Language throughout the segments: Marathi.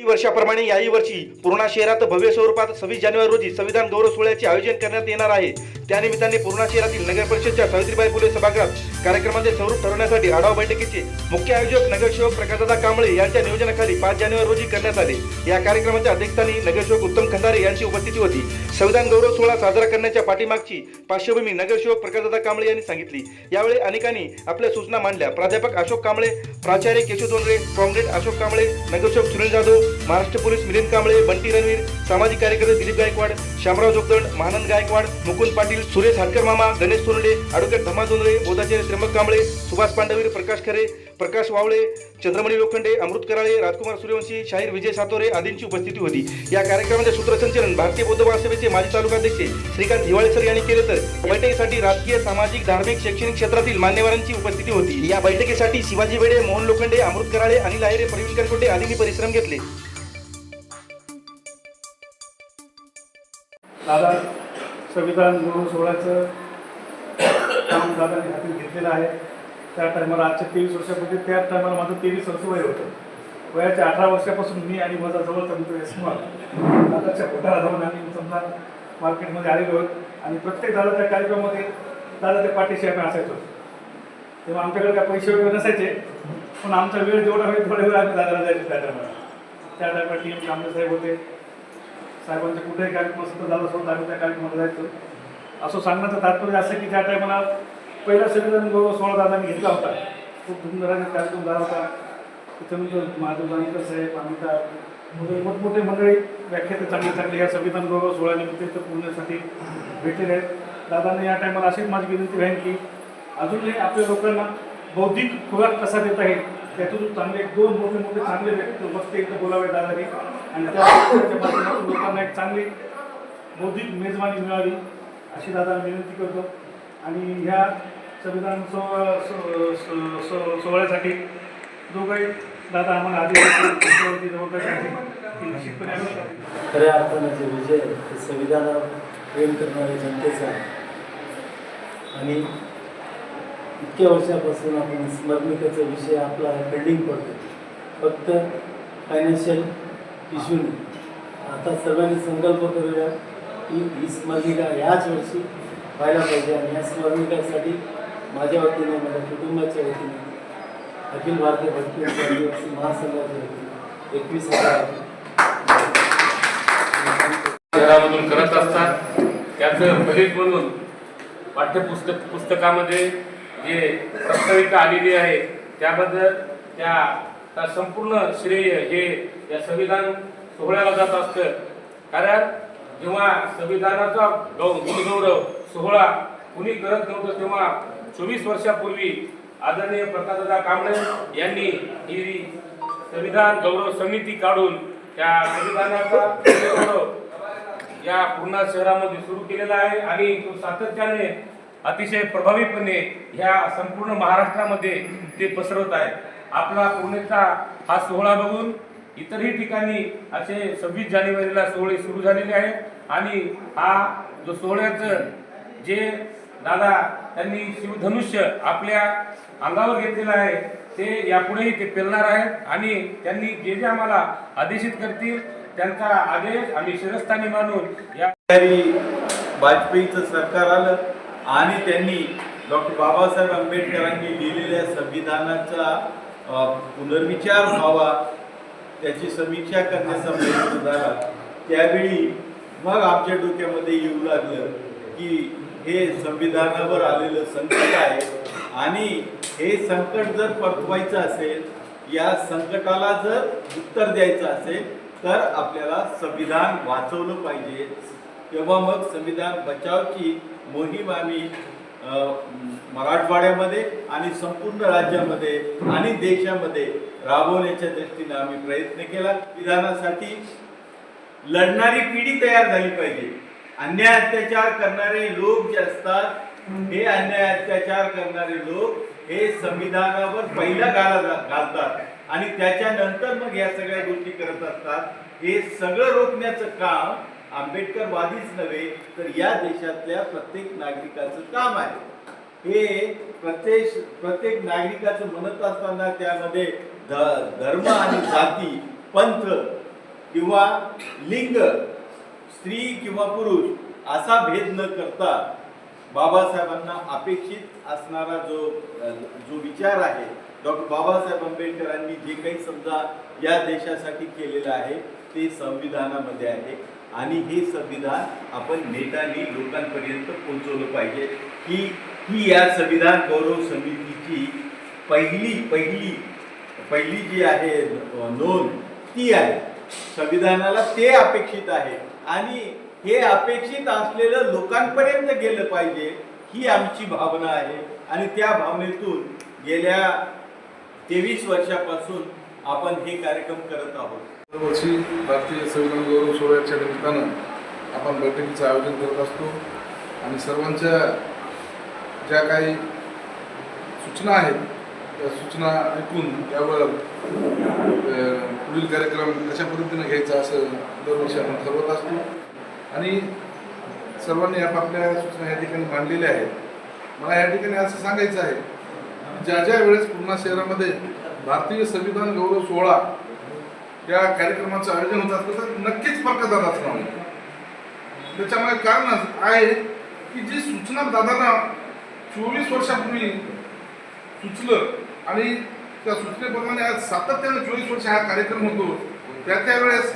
वर्षाप्रमाणे याही वर्षी पूर्णा शहरात भव्य स्वरूपात सव्वीस जानेवारी रोजी संविधान गौरव सोहळ्याचे आयोजन करण्यात येणार आहे त्यानिमित्ताने पूर्णा शहरातील नगर परिषदच्या सावित्रीबाई फुले सभागृहात कार्यक्रमाचे स्वरूप ठरवण्यासाठी आढावा बैठकीचे मुख्य आयोजक नगरसेवक प्रकाशदादा कांबळे यांच्या नियोजनाखाली पाच जानेवारी रोजी करण्यात आले या कार्यक्रमाच्या अध्यक्षस्थानी नगरसेवक उत्तम खंदारे यांची उपस्थिती होती संविधान गौरव सोहळा साजरा करण्याच्या पाठीमागची पार्श्वभूमी नगरसेवक प्रकाशदादा कांबळे यांनी सांगितली यावेळी अनेकांनी आपल्या सूचना मांडल्या प्राध्यापक अशोक कांबळे प्राचार्य केशव दोंडरे कॉम्रेड अशोक कांबळे नगरसेवक सुनील जाधव महाराष्ट्र पोलीस मिलिंद कांबळे बंटी रणवीर सामाजिक कार्यकर्ते दिलीप गायकवाड श्यामराव जोगदंड महानंद गायकवाड मुकुंद पाटील सुरेश हाटकर मामा गणेश सोनडे ॲडव्होकेट धमा जोंधळे बोधाचे त्र्यंबक कांबळे सुभाष पांडवीर प्रकाश खरे प्रकाश वावळे चंद्रमणी लोखंडे अमृत कराळे राजकुमार सूर्यवंशी शाहीर विजय सातोरे आदींची उपस्थिती होती. या कार्यक्रमाचे सूत्रसंचलन भारतीय बौद्ध महासभेचे माजी तालुकाध्यक्ष श्रीकांत हिवाळेसर यांनी केले तर बैठकीसाठी राजकीय सामाजिक धार्मिक शैक्षणिक क्षेत्रातील मान्यवरांची उपस्थिती होती. या बैठकीसाठी शिवाजी वेडे मोहन लोखंडे अमृत कराळे अनिल आहेरे प्रवीण करकोटे आदींनी परिश्रम घेतले. दादा संविधान गुरु सोहळ्याचं काम दादाने हाती घेतलेलं आहे. त्या टायमाला आजच्या तेवीस वर्षापूर्वी त्या टायमाला माझं तेवीस वर्ष वय होतं. वयाच्या अठरा वर्षापासून मी आणि माझा जवळचा मित्र यशमाल दादाच्या पोटाला जाऊन आम्ही समजा मार्केटमध्ये आलेलो आहोत. आणि प्रत्येक दादाच्या कार्यक्रमामध्ये दादाच्या पाठीशी आम्ही असायचो. तेव्हा आमच्याकडे काय पैसे वगैरे नसायचे पण आमचा वेळ जेवढा होईल थोडा वेळ आम्ही दादाला जायचो त्या टायमाला त्या टायमाला टी एम कांबळे साहेब होते. साहेबांचे कुठेही कार्यक्रम असतो तर दादा सोबत आम्ही त्या कार्यक्रमाला जायचो. असं सांगण्याचं तात्पर्य असं की त्या टायमाला पहिला संविधान गौरव सोळा दादांनी घेतला होता. खूप धुमधडाने कार्यक्रम झाला होता. त्याच्यानंतर महादेव जानकर साहेब अमिता वगैरे मोठमोठे मंडळी व्याख्याते चांगले चांगले या संविधान गौरव सोहळ्यानिमित्त इथं पुण्यासाठी भेटलेले आहेत. दादांनी या टायमाला अशीच माझी विनंती राहील की अजूनही आपल्या लोकांना बौद्धिक खुराक कसा देता येईल त्यातून चांगले दोन मोठे मोठे चांगले व्यक्ती वक्ते एकदा बोलावे दादाने. आणि त्या माध्यमातून लोकांना एक चांगली बौद्धिक मेजवानी मिळावी अशी दादा विनंती करतो. आणि ह्या संविधान सो- सोहळ्यासाठी जो काही दादा आम्हाला आधी खऱ्या अर्थानं विजय आहे, संविधानावर प्रेम करणाऱ्या जनतेचा आहे. आणि इतक्या वर्षापासून आपण स्मरणिकेचा विषय आपला पेंडिंग पडतो फक्त फायनान्शियल इश्यूने आता सर्वांनी संकल्प करूया की ही स्मरणिका याच वर्षी व्हायला पाहिजे आणि या स्मरणिकासाठी माझ्या वतीने माझ्या कुटुंबाच्या वतीने अखिल भारतीय भटकी आदिवासी महासंघाच्या वतीने एकवीस हजार शहरामधून करत असतात. त्याचं फलित म्हणून पाठ्यपुस्तक पुस्तकामध्ये जे प्रस्ताविका आलेली आहे त्याबद्दल त्या त्या संपूर्ण श्रेय हे या संविधान सोहळ्याला जात असतं. कारण जेव्हा संविधानाचा गौ गुणगौरव सोहळा कुणी करत नव्हतं तेव्हा चोवीस वर्षापूर्वी आदरणीय प्रकाशदादा कांबळे यांनी ही संविधान गौरव समिती काढून त्या संविधानाचा या पूर्णा शहरामध्ये सुरू केलेला आहे आणि तो सातत्याने अतिशय प्रभावीपणे ह्या संपूर्ण महाराष्ट्रामध्ये ते पसरवत आहे. आपला पुणेचा हा सोहळा बघून इतरही ठिकाणी असे सव्वीस जानेवारीला सोहळे सुरू झालेले आहेत आणि हा जो सोहळ्याचं जे दादा त्यांनी शिवधनुष्य आपल्या अंगावर घेतलेलं आहे ते यापुढेही ते पेलणार आहेत आणि त्यांनी जे जे आम्हाला आदेशित करतील त्यांचा आदेश आम्ही शिरस्थानी मानून या वाजपेयीचं सरकार आलं आणि त्यांनी डॉक्टर बाबासाहेब आंबेडकरांनी लिहिलेल्या संविधानाचा पुनर्विचार व्हावा त्याची समीक्षा करण्याचा प्रयत्न झाला. त्यावेळी मग आमच्या डोक्यामध्ये येऊ लागलं की हे संविधानावर आलेलं संकट आहे. आणि हे संकट जर परतवायचं असेल या संकटाला जर उत्तर द्यायचं असेल तर आपल्याला संविधान वाचवलं पाहिजे. तेव्हा मग संविधान बचावची मोहीम आम्ही मराठवाड्यामध्ये आणि संपूर्ण राज्यामध्ये आणि देशामध्ये राबवण्याच्या दृष्टीने आम्ही प्रयत्न केला. विधानासाठी लढणारी पिढी तयार झाली पाहिजे. अन्याय अत्याचार करणारे लोक जे असतात हे अन्याय अत्याचार करणारे लोक हे संविधानावर पहिला गाला घालतात. आणि त्याच्यानंतर मग या सगळ्या गोष्टी करत असतात. हे सगळं रोखण्याचं काम आंबेडकरवादीच नव्हे तर या देशातल्या प्रत्येक नागरिकाचं काम आहे. हे प्रत्येक प्रत्येक नागरिकाचं म्हणत असताना त्यामध्ये ध धर्म आणि जाती पंथ किंवा लिंग स्त्री किंवा पुरुष असा भेद न करता बाबासाहेबांना अपेक्षित असणारा जो जो विचार आहे डॉक्टर बाबासाहेब आंबेडकरांनी जे काही समजा या देशासाठी केलेलं आहे ते संविधानामध्ये आहे. आणि हे संविधान आपण नेटाने लोकांपर्यंत पोहोचवलं पाहिजे. की ही या संविधान गौरव समितीची पहिली पहिली पहिली जी आहे नोंद ती आहे. संविधानाला ते अपेक्षित आहे. आणि हे अपेक्षित असलेलं लोकांपर्यंत गेलं पाहिजे ही आमची भावना आहे. आणि त्या भावनेतून गेल्या तेवीस वर्षापासून आपण हे कार्यक्रम करत आहोत. दरवर्षी राष्ट्रीय संविधान गौरव सोहळ्याच्या निमित्तानं आपण बैठकीचं आयोजन करत असतो. आणि सर्वांच्या ज्या काही सूचना आहेत सूचना ऐकून त्यावर पुढील कार्यक्रम कशा पद्धतीनं घ्यायचा असं दरवर्षी आपण ठरवत असतो. आणि सर्वांनी आपापल्या सूचना या ठिकाणी मांडलेल्या आहेत. मला या ठिकाणी असं सांगायचं आहे ज्या ज्या वेळेस पूर्णा शहरामध्ये भारतीय संविधान गौरव सोहळा या कार्यक्रमाचं आयोजन होत असतं तर नक्कीच फरक दादा असणार त्याच्यामुळे कारण आहे की जी सूचना दादांना चोवीस वर्षापूर्वी सुचलं आणि त्या सूचनेप्रमाणे आज सातत्याने चोवीस वर्ष हा कार्यक्रम होतो. त्या त्यावेळेस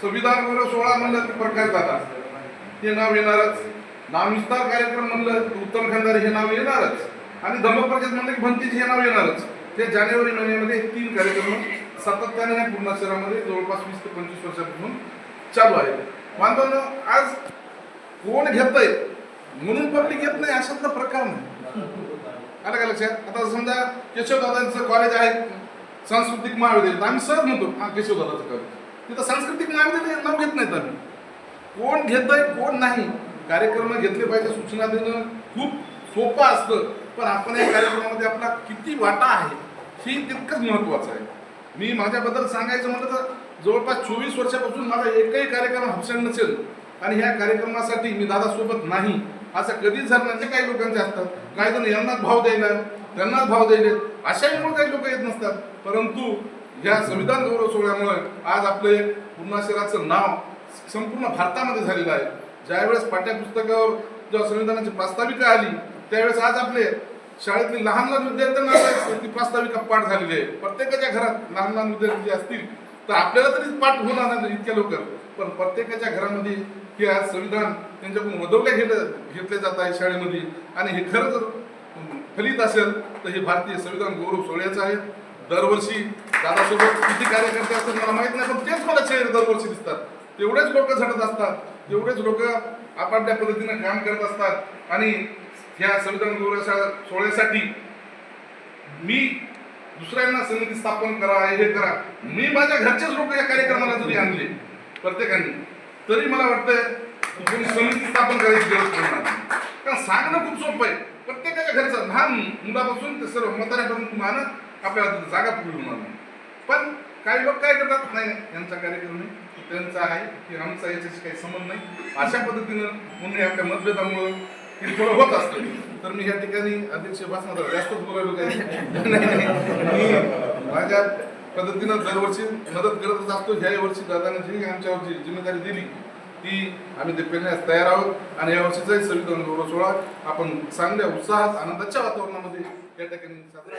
संविधान वर्ग सोहळा म्हणलं तर प्रकाश दादा. हे नाव येणारच. नामविस्तार कार्यक्रम म्हणलं तर उत्तम खंदारे हे नाव येणारच. आणि धम्मप्रचार म्हणलं की भंतीचे हे नाव येणारच. ते जानेवारी महिन्यामध्ये तीन कार्यक्रम सातत्याने पूर्ण शहरामध्ये जवळपास वीस ते पंचवीस वर्षापासून चालू आहे बांधवांनो आज कोण घेतंय? म्हणून पब्लिक घेत नाही अशातला प्रकार नाही. आलं का लक्षात? आता समजा केशवदादांचं कॉलेज आहे सांस्कृतिक महाविद्यालय. आम्ही सहज म्हणतो हा केशवदादाचं कॉलेज तिथं सांस्कृतिक महाविद्यालय नाव घेत नाहीत आम्ही. कोण घेतंय कोण नाही कार्यक्रम घेतले पाहिजे सूचना देणं खूप सोपं असतं. पण आपण या कार्यक्रमामध्ये आपला किती वाटा आहे ही तितकंच महत्वाचं आहे. मी माझ्याबद्दल सांगायचं म्हटलं तर जवळपास चोवीस वर्षापासून माझा एकही कार्यक्रम हापसेंड नसेल. आणि ह्या कार्यक्रमासाठी मी दादासोबत नाही. असं कधीच झालं नाही. जे काही लोकांचे असतात काही जण यांनाच भाव द्यायला त्यांनाच भाव द्यायले अशामुळे काही लोक येत नसतात. परंतु या संविधान गौरव सोहळ्यामुळे आज आपले पूर्णा शहराचं नाव संपूर्ण भारतामध्ये झालेलं आहे. ज्यावेळेस पाठ्यपुस्तकावर जेव्हा संविधानाची प्रास्ताविका आली त्यावेळेस आज आपले शाळेतले लहान लहान विद्यार्थ्यांना ती प्रास्ताविका पाठ झालेली आहे. प्रत्येकाच्या घरात लहान लहान विद्यार्थी जे असतील तर आपल्याला तरी पाठ होणार नाही इतक्या लवकर. पण प्रत्येकाच्या घरामध्ये हे आज संविधान त्यांच्याकडून वदवले घेतले घेतले जात आहे शाळेमध्ये. आणि हे खरं जर फलित असेल तर हे भारतीय संविधान गौरव सोहळ्याचं आहे. दरवर्षी दादासोबत किती कार्यकर्ते असतात मला माहीत नाही पण तेच मला चेहरे दरवर्षी दिसतात. तेवढेच लोक झडत असतात. तेवढेच लोक आपापल्या पद्धतीने काम करत असतात. आणि ह्या संविधान गौरव सोहळ्यासाठी मी दुसऱ्यांना समिती स्थापन करा हे करा. मी माझ्या घरचेच लोक या कार्यक्रमाला जरी आणले प्रत्येकाने. तरी मला वाटतं कोणी समिती स्थापन करायची गरज पडणार नाही. कारण सांगणं खूप सोपं आहे. प्रत्येकाच्या घरचं लहान मुलापासून ते सर्व म्हाताऱ्यापर्यंत तुम्हाला आपल्याला जागा पुढे होणार नाही. पण काही लोक काय करतात? नाही नाही, यांचा कार्यक्रम नाही त्यांचा आहे की आमचा याच्याशी काही संबंध नाही. अशा पद्धतीनं म्हणून आपल्या मतभेदामुळं हे थोडं होत असतं. तर मी या ठिकाणी अध्यक्ष भाषणात जास्तच बोलायलो काही माझ्या पद्धतीनं दरवर्षी मदत करतच असतो. ह्या वर्षी दादानं जी आमच्यावरची जिम्मेदारी दिली ती आम्ही ते पेलण्यास तयार आहोत. आणि या वर्षीचाही संविधान गौरव सोहळा आपण चांगल्या उत्साहात आनंदाच्या वातावरणामध्ये या ठिकाणी साजरा